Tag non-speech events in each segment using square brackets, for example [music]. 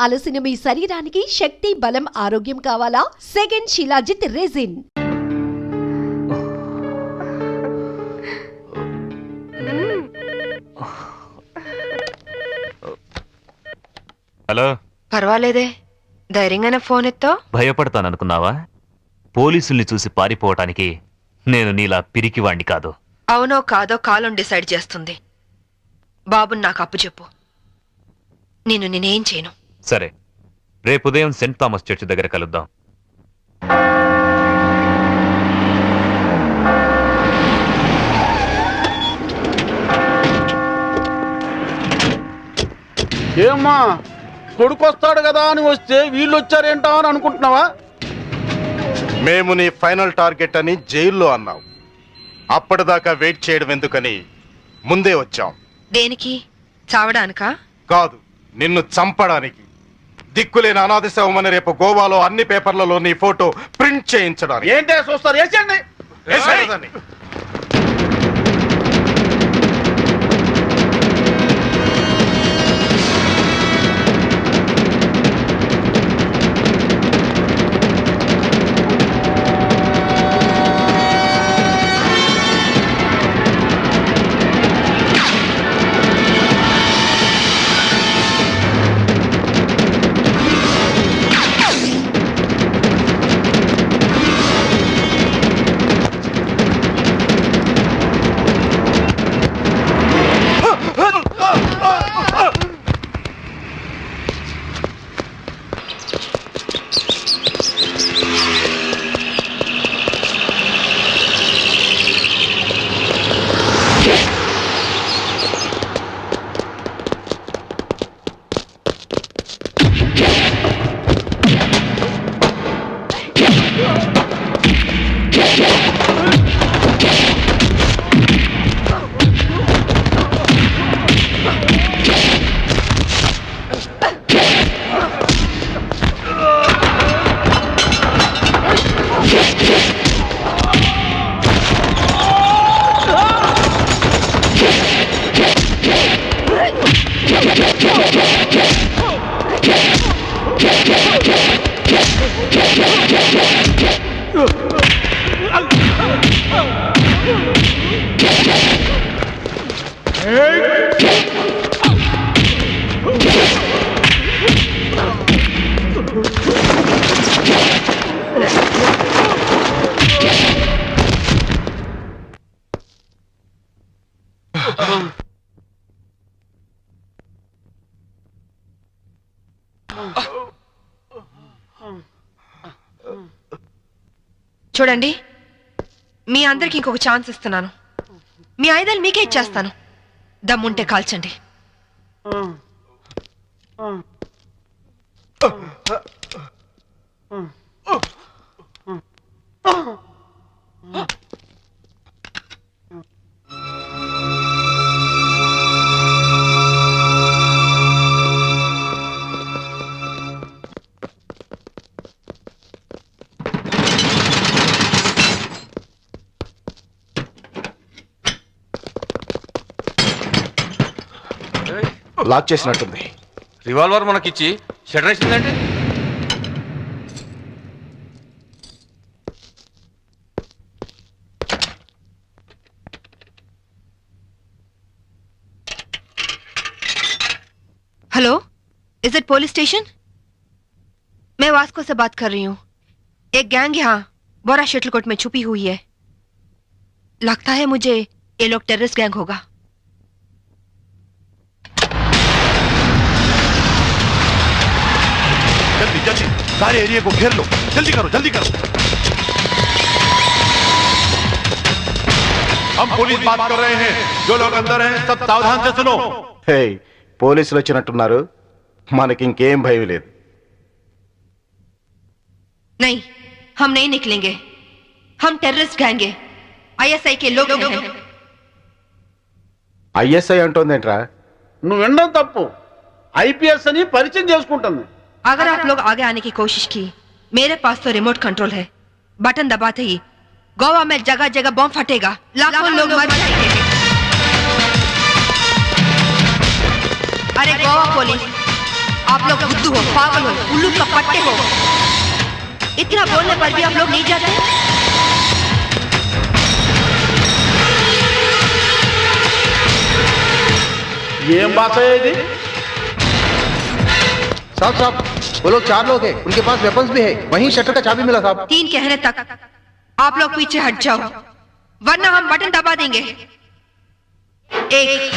అలసిన మీ శరీరానికి శక్తి బలం ఆరోగ్యం కావాలా? Second shilajit resin. హలో. పర్వాలేదే. ధైర్యంగానే ఫోన్ ఎత్తో. భయపడతాననుకున్నావా? పోలీసుల్ని చూసి పారిపోవటానికి నేను నీలా పిరికివాణ్ణి కాదు. అవునో కాదో కాలం డిసైడ్ చేస్తుంది. బాబుని నాకు అప్పు చెప్పు. నేను నేనేం చేయను. సరే రేపు ఉదయం సెంట్ థామస్ చర్చ్ దగ్గర కలుద్దాం. ఏమ్మా కొడుకు వస్తాడు కదా అని వస్తే వీళ్ళు వచ్చారేంటా అని అనుకుంటున్నావా? మేము నీ ఫైనల్ టార్గెట్ అని జైల్లో అన్నావు. అప్పటిదాకా వెయిట్ చేయడం ఎందుకని ముందే వచ్చాం. దేనికి? చావడానికా? కాదు నిన్ను చంపడానికి. దిక్కులేని అనాథ శవమని రేపు గోవాలో అన్ని పేపర్లలో నీ ఫోటో ప్రింట్ చేయించడానికి. ఏంటే చూస్తారు? వేసేయండి. చూడండి మీ అందరికి ఇంకొక ఛాన్స్ ఇస్తున్నాను. మీ ఆయుధాలు మీకే ఇచ్చేస్తాను. దమ్ముంటే కాల్చండి. లాక్ చేసినట్టుంది revolver మనకిచ్చి shutter వేసిందంటే hello is it police station मैं वास्को से बात कर रही हूँ एक गैंग यहाँ बोरा शटलकोट में छुपी हुई है लगता है मुझे ये लोग टेररिस्ट गैंग होगा सारे एरिया को घेर लो जल्दी करो जल्दी करो हम पुलिस बात कर रहे हैं जो लोग अंदर हैं सब सावधान से सुनो హే పోలీసులు వచ్చినట్టున్నారు మనకి ఇంకేం భయం లేదు नहीं हम नहीं निकलेंगे हम टेररिस्ट गैंग है आईएसआई के लोग हैं ఐఎస్ఐ అంటోందేంట్రా నువ్వు వినడం తప్పు ఐపీఎస్ అని పరిచయం చేసుకుంటుంది अगर आप लोग आगे आने की कोशिश की मेरे पास तो रिमोट कंट्रोल है बटन दबाते ही गोवा में जगह जगह बम फटेगा लाखों लोग मर जाएंगे अरे गोवा पुलिस आप लोग बुद्धू हो पागल हो उल्लू का पट्टे हो इतना बोलने पर भी आप लोग नहीं जाते ఏం భాష ఇది साहब साहब, वो लोग चार लोग हैं, उनके पास वेपन्स भी है, वहीं शटर का चाबी मिला साहब। तीन कहने तक आप लोग पीछे हट जाओ, वरना हम बटन दबा देंगे। एक,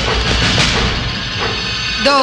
दो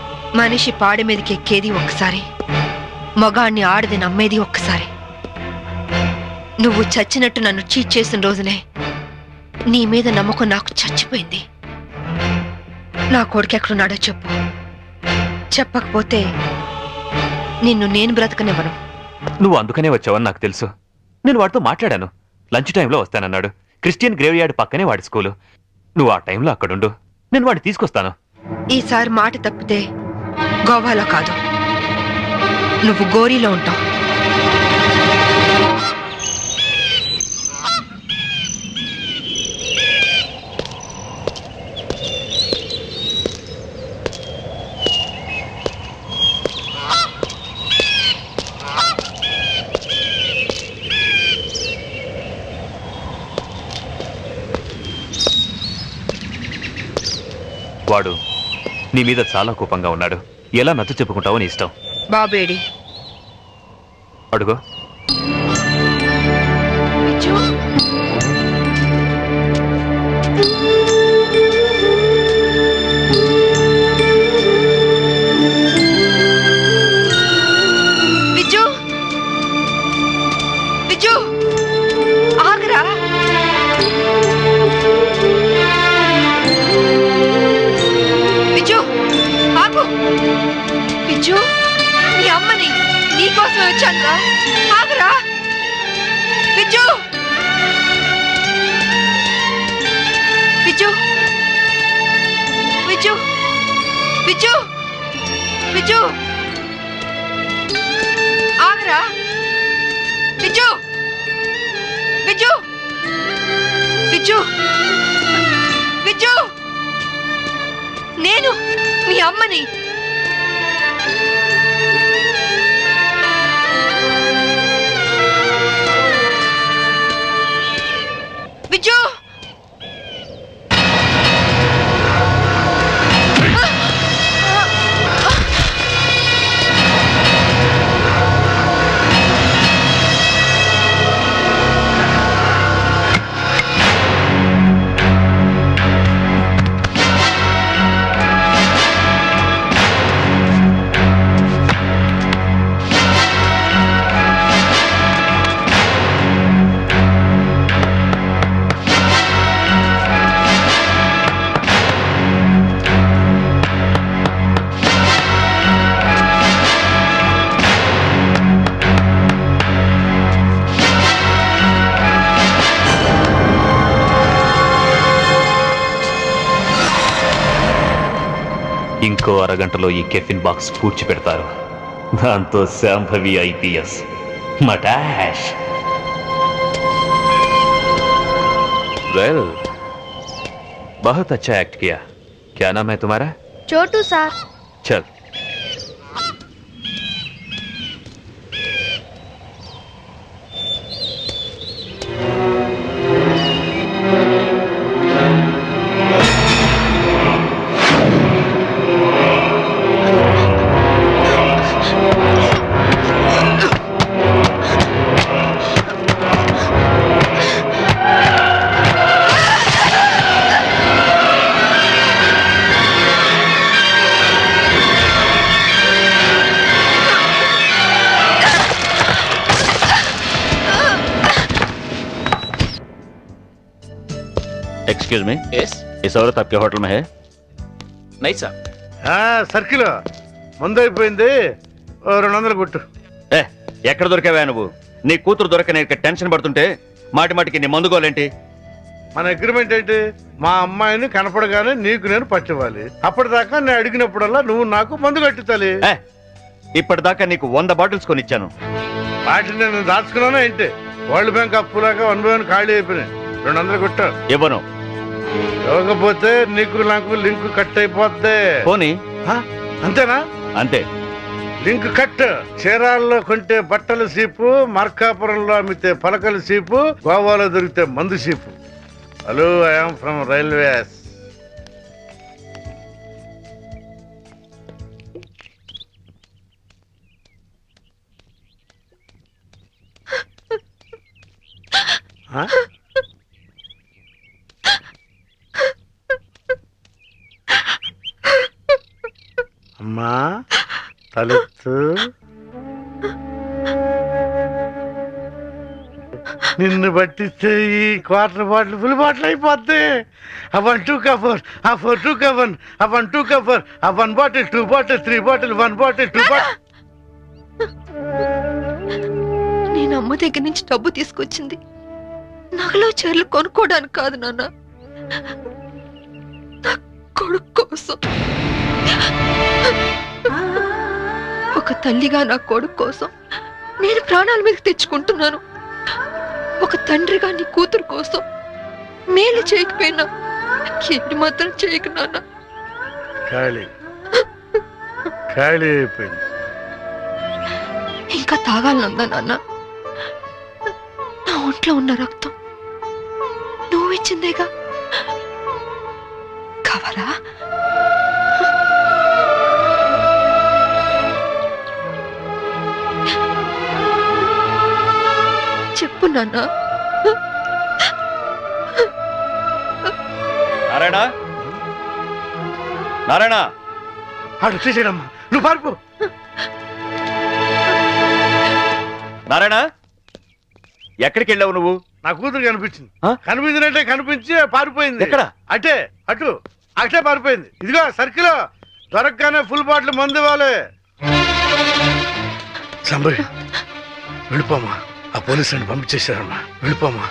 మనిషి పాడి మీదకి ఎక్కేది ఒక్కసారి. మగాణ్ణి ఆడది నమ్మేది ఒక్కసారి. నువ్వు చచ్చినట్టు నన్ను చీట్ చేసిన రోజునే నీ మీద నమ్మకం నాకు చచ్చిపోయింది. నా కొడుకు ఎక్కడున్నాడో చెప్పు. చెప్పకపోతే నిన్ను నేను బ్రతకనివ్వను. నువ్వు అందుకనే వచ్చావని నాకు తెలుసు. నేను వాడితో మాట్లాడాను. లంచ్ టైంలో వస్తానన్నాడు. క్రిస్టియన్ గ్రేవ్ యార్డ్ పక్కనే వాడి స్కూలు. నువ్వు ఆ టైంలో అక్కడుండు. నేను వాడిని తీసుకొస్తాను. ఈసారి మాట తప్పితే గోవాలో కాదు. నువ్వు గోరీలో ఉంటావు. వాడు నీ మీద చాలా కోపంగా ఉన్నాడు. ఎలా నచ్చ చెప్పుకుంటావో నీ ఇష్టం. బాబేడి. అడుగు. నీకోసం వచ్చాను రా ఆగురా. విజు. విజు. విజు. విజు. విజు. ఆగరా. విజు. విజు. విజు. విజు. నేను మీ అమ్మని. ఇంకో అరగంటలో ఈ కెఫిన్ బాక్స్ పూడ్చి పెడతారు దాంతో శాంభవి ఐపీఎస్ మటాష్ వెల్ बहुत अच्छा एक्ट किया क्या नाम है तुम्हारा छोटू सर चल एक्सक्यूज मी ఎస్ इस औरत आपके होटल में है నైట్ సార్ సర్కిల్ ముందు అయిపోయింది ఓ రెండు వందలు కొట్టు ఏ ఎక్కడ దొరికావా నువ్వు నీ కూతురు దొరకని ఇక్కడ టెన్షన్ పడుతుంటే మాటి మాటికి నీ మందుకోలేంటి మన అగ్రిమెంట్ ఏంటి మా అమ్మాయిని కనపడగానే నీకు నేను పట్టివ్వాలి అప్పటిదాకా నేను అడిగినప్పుడల్లా నువ్వు నాకు మందు కట్టించాలి ఏ ఇప్పటిదాకా నీకు వంద బాటిల్స్ కొనిచ్చాను వాటిని నేను దాచుకున్నానా ఏంటి వరల్డ్ బ్యాంక్ అప్పులాగా వన్ బై వన్ ఖాళీ అయిపోయినాయి రెండు వందలు కొట్టు ఇవ్వను ఇవ్వకపోతే నీకు నాకు లింక్ కట్ అయిపోద్ది పోనీ. ఆ? అంతేనా? అంతే. Link cut. చీరాల్లో కొంటే బట్టల సీపు మార్కాపురంలో అమ్మితే పలకల సీపు గోవాలో దొరికితే మందు cheap. Hello I'm from railways. [laughs] అమ్మా తలెత్తు. నిన్ను పట్టిస్తే ఈ క్వార్టర్ బాటిల్ ఫుల్ బాటిల్ అయిపోద్ది. ఆ వన్ టూ కవర్ ఆ ఫోర్ టూ కవర్ ఆ వన్ టూ కవర్ ఆ one bottle two bottle three bottle one bottle two bottle నేను అమ్మ దగ్గర నుంచి డబ్బు తీసుకొచ్చింది. నగలో చీరలు కొనుక్కోవడానికి కాదు నాన్న. నా కొడుకు కోసం. ఒక తల్లిగా నా కొడుకు కోసం నేను ప్రాణాల మీద తెచ్చుకుంటున్నాను. ఒక తండ్రిగా నీ కూతురు కోసం మేలు చేయకపోయినా ఏడు మాత్రం చేయకు నాన్న. ఖాళీ. ఖాళీ అయిపోయింది. ఇంకా తాగాలనుందా నాన్న? నా ఒంట్లో ఉన్న రక్తం నువ్వు ఇచ్చిందేగా? కావాలా చెప్పు నాన్న. నారాయణ? నారాయణ? ఆడు వచ్చేసాడమ్మా నువ్వు పారిపో. నారాయణ? ఎక్కడికి వెళ్ళావు నువ్వు? నా కూతురు కనిపించింది. ఆ? కనిపించినట్టే కనిపించి పారిపోయింది. ఎక్కడ? అటే అటు అటే పారిపోయింది. ఇదిగో సర్కిల్. దొరకగానే ఫుల్ బాటిల్ మందు ఇవ్వాలి. సంబరి వెళ్ళిపోమా ఆ పోలీసులను పంపించేశారమ్మా. వెళ్ళిపోమా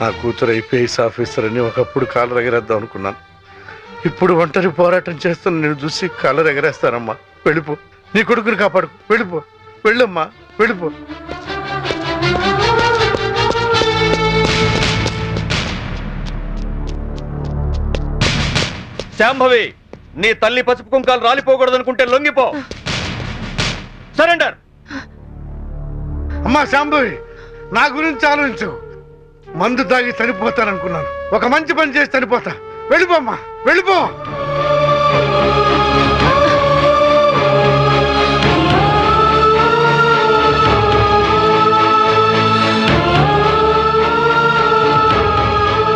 నా కూతురు ఐపీఎస్ ఆఫీసర్ అని ఒకప్పుడు కాలర్ ఎగరేద్దాం అనుకున్నాను. ఇప్పుడు ఒంటరి పోరాటం చేస్తున్న నేను చూసి కాలర్ ఎగరేస్తానమ్మా వెళ్ళిపో. నీ కొడుకుని కాపాడు వెళ్ళిపో. వెళ్ళమ్మా. వెళ్ళిపో. శాంభవి నీ తల్లి పసుపు కుంకాలు రాలిపోకూడదనుకుంటే లొంగిపో. సరెండర్ అమ్మా శాంభవి నా గురించి ఆలోచించు. మందు తాగి చనిపోతాననుకున్నాను. ఒక మంచి పని చేసి చనిపోతా. వెళ్ళిపోమ్మా వెళ్ళిపో.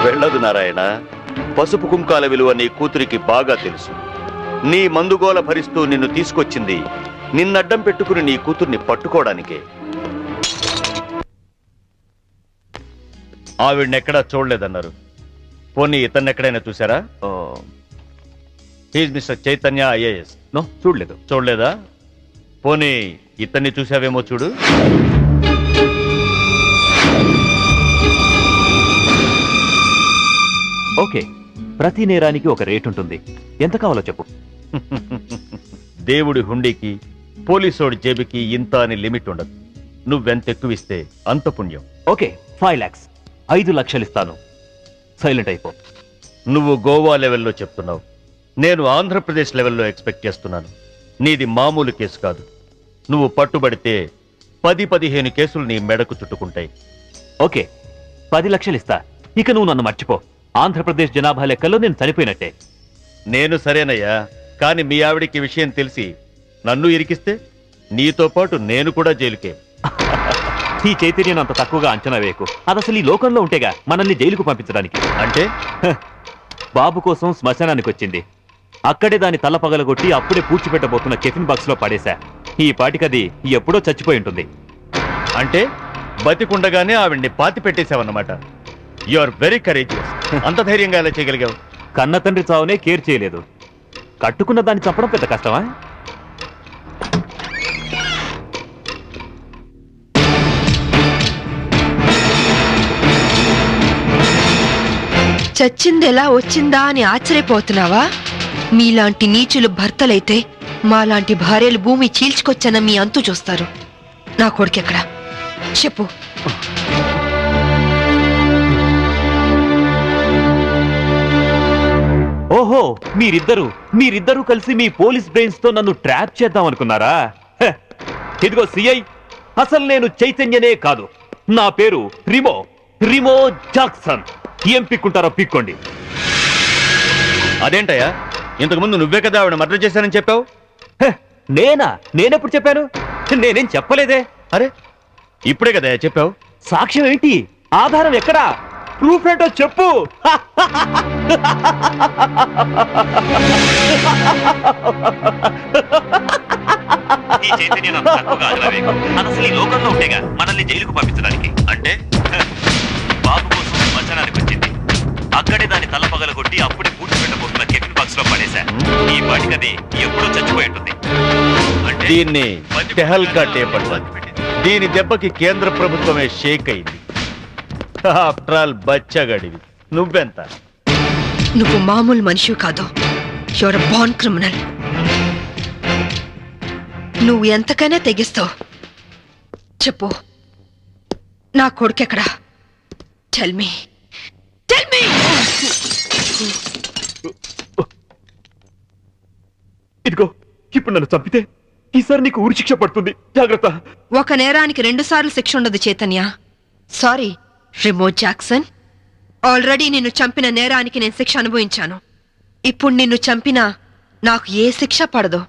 వెళ్ళదు నారాయణ. పసుపు కుంకాల విలువ నీ కూతురికి బాగా తెలుసు. నీ మందుగోల భరిస్తూ నిన్ను తీసుకొచ్చింది నిన్నడ్డం పెట్టుకుని నీ కూతుర్ని పట్టుకోవడానికే. ఆవిడ్నెక్కడా చూడలేదన్నారు. పోనీ ఇతన్ని ఎక్కడైనా చూసారా he's mister Chaitanya IAS. No చూడలేదు. చూడలేదా? పోనీ ఇతన్ని చూసావేమో చూడు. ఓకే ప్రతి నేరానికి ఒక రేట్ ఉంటుంది. ఎంత కావాలో చెప్పు. [laughs] దేవుడి హుండీకి పోలీసోడి జేబుకి ఇంత అని లిమిట్ ఉండదు. నువ్వెంత ఎక్కువిస్తే అంత పుణ్యం. Okay five lakhs. ఐదు లక్షలు ఇస్తాను సైలెంట్ అయిపో. నువ్వు గోవా లెవెల్లో చెప్తున్నావు. నేను ఆంధ్రప్రదేశ్ లెవెల్లో ఎక్స్పెక్ట్ చేస్తున్నాను. నీది మామూలు కేసు కాదు. నువ్వు పట్టుబడితే పది పదిహేను కేసులు నీ మెడకు చుట్టుకుంటాయి. ఓకే పది లక్షలు ఇస్తా ఇక నువ్వు నన్ను మర్చిపో. ఆంధ్రప్రదేశ్ జనాభా లెక్కల్లో నేను చనిపోయినట్టే. నేను సరేనయ్యా కానీ మీ ఆవిడికి విషయం తెలిసి నన్ను ఇరికిస్తే నీతో పాటు నేను కూడా జైలుకే. [laughs] ఈ చైతన్యం అంత తక్కువగా అంచనా వేయకు. అది అసలు ఈ లోకంలో ఉంటేగా మనల్ని జైలుకు పంపించడానికి. అంటే? బాబు కోసం శ్మశానానికి వచ్చింది. అక్కడే దాని తల పగలగొట్టి అప్పుడే పూడ్చిపెట్టబోతున్న కెఫిన్ బాక్స్లో పడేశా. ఈ పాటికది ఎప్పుడో చచ్చిపోయి ఉంటుంది. అంటే? బతికుండగానే ఆవిడ్ని పాతి పెట్టేశావన్నమాట. యు ఆర్ వెరీ కరేజియస్ అంత ధైర్యంగా ఎలా చేయగలిగావు? కన్న తండ్రి చావునే కేర్ చేయలేదు. కట్టుకున్న దాన్ని చంపడం పెద్ద కష్టమా? చచ్చిందెలా వచ్చిందా అని ఆశ్చర్యపోతున్నావా? మీలాంటి నీచులు భర్తలైతే మాలాంటి భార్యలు భూమి చీల్చుకొచ్చన మీ అంతు చూస్తారు. నా కొడుకెక్కడ చెప్పు. ఓహో మీరిద్దరు మీరిద్దరూ కలిసి మీ పోలీస్ బ్రెయిన్స్తో నన్ను ట్రాప్ చేద్దాం అనుకున్నారా? ఇదిగో సిఐ అసలు నేను చైతన్యనే కాదు. నా పేరు రిమో రిమో జాక్సన్. ఏం పిక్కుంటారో పిక్కోండి. అదేంటయ్యా? ఇంతకు ముందు నువ్వే కదా ఆవిడ మర్డర్ చేశానని చెప్పావు? నేనా? నేనెప్పుడు చెప్పాను? నేనేం చెప్పలేదే. అరే ఇప్పుడే కదా చెప్పావు? సాక్ష్యం ఏంటి? ఆధారం ఎక్కడా? ప్రూఫ్ ఏంటో చెప్పు. చైతన్యం అంత తక్కువగా ఈ లోకంలో ఉండేగా మనల్ని జైలుకు పంపించడానికి. అంటే? తల పగలగొట్టి అప్పుడే పూడ్చి పెట్టబోతున్న కెఫిన్ బాక్స్లో పడేశా. ఈ పాటికి అది ఎప్పుడో చచ్చిపోయి ఉంటుంది. అంటే దీన్ని టెహల్కా టేప్ అంటారు. దీని దెబ్బకి కేంద్ర ప్రభుత్వమే షేక్ అయింది. [laughs] After all బచ్చగడివి. నువ్వెంత? నువ్వు మామూలు మనిషి కాదు. యువర్ బాన్ క్రిమినల్ నువ్వు ఎంతకైనా తెగిస్తావు. చెప్పు. నా కొడుకెక్కడా? టెల్ మీ ఇదిగో ఇప్పుడు నన్ను చంపితే ఈసారి నీకు ఉరి శిక్ష పడుతుంది. జాగ్రత్త. ఒక నేరానికి రెండు సార్లు శిక్ష ఉండదు Chaitanya. Sorry Remo Jackson. Already నిన్ను చంపిన నేరానికి నేను శిక్ష అనుభవించాను. ఇప్పుడు నిన్ను చంపినా నాకు ఏ శిక్ష పడదు.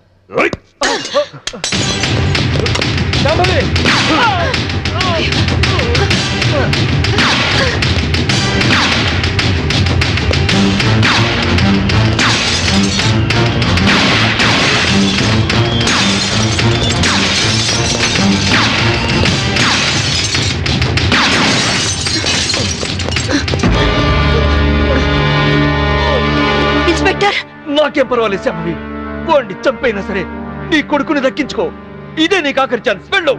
నాకేం పర్వాలేదు శాంభవి వాడిని చంపైనా సరే నీ కొడుకుని దక్కించుకో. ఇదే నీకు ఆఖరి ఛాన్స్ వెళ్ళు.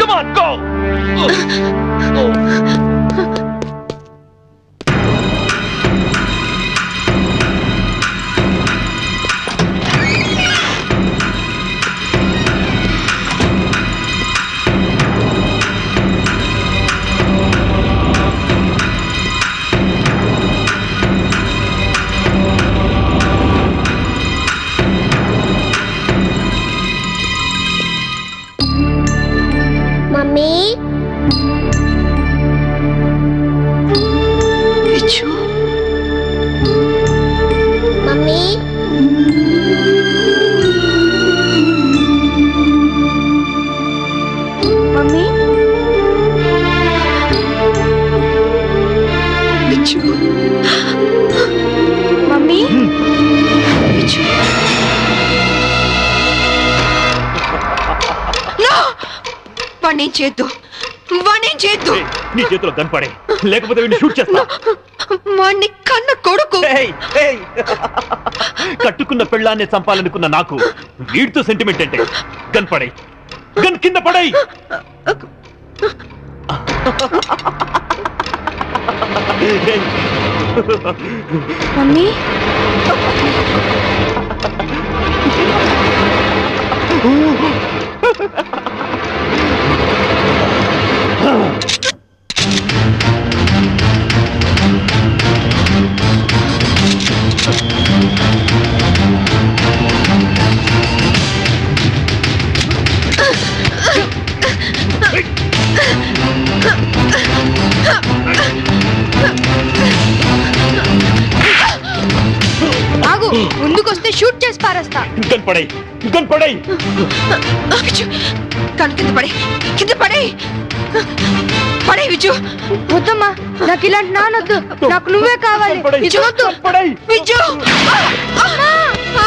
కమాన్ గో మమ్మీ చేద్దు. వాణ్ణేం చేద్దు. ఏయ్, నీ చేతిలో కనపడే లేకపోతే వీడిని షూట్ చేస్తా. వాణ్ణి కన్న కొడుకు. ఏయ్, ఏయ్. కట్టుకున్న పెళ్ళాన్ని చంపాలనుకున్న నాకు వీడితో సెంటిమెంట్ అంటే గన్ పడై గన్ కింద పడై మమ్మీ. [laughs] షూట్ చేసి పారేస్తా. గన్ పడై గన్ పడై కన్ను కింద పడే కింద పడే పడే విచ్చు వద్దమ్మా నాకు ఇలాంటి నానొద్దు నాకు నువ్వే కావాలి. వద్దు పడై విచ్చు అమ్మా అమ్మా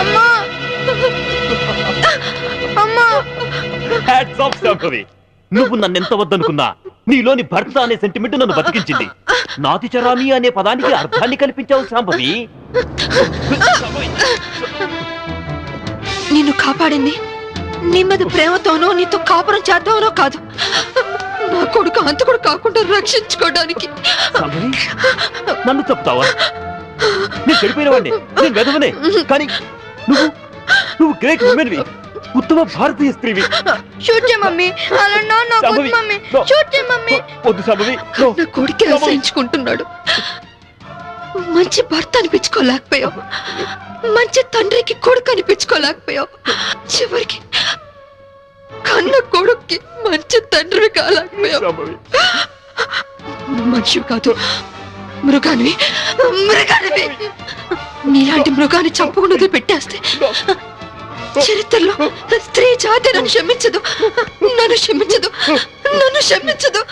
అమ్మా. అమ్మా హ్యాట్స్ ఆఫ్ నువ్వు నన్నెంత వద్దనుకున్నా? నీలోని భర్త అనే సెంటిమెంట్ నన్ను బతికించింది. నాతి చరామి అనే పదానికి అర్థాన్ని కల్పించావు శాంభవి నిన్ను కాపాడింది నీ మీద ప్రేమతోనో నీతో కాపురం చేద్దామనో కాదు. నా కొడుకు అంతకుడు కాకుండా రక్షించుకోవడానికి. నన్ను చెప్తావా? నేను చెడిపోయిన వాడిని. నేను వెధవనే కానీ నువ్వు నువ్వు గ్రేట్ ఉమెన్వి ఉత్తమ భారతీయ స్త్రీవి. షూట్ చేయ మమ్మీ. అలా నాన్న శాంభవి, మమ్మీ. షూట్ చేయ మమ్మీ. వద్దు no. నా. కొడుకే అసహించుకుంటున్నాడు. మంచి భర్త అనిపించుకోలేకపోయావు. మంచి తండ్రికి కొడుకు అనిపించుకోలేకపోయావు. చివరికి కన్న కొడుక్కి మంచి తండ్రి కాలేకపోయావు. మనిషి కాదు మృగానివి. మృగానివి. నీలాంటి మృగాన్ని చంపకుండా పెట్టేస్తే చరిత్రలో స్త్రీ జాతి నన్ను క్షమించదు. నన్ను క్షమించదు. నన్ను క్షమించదు.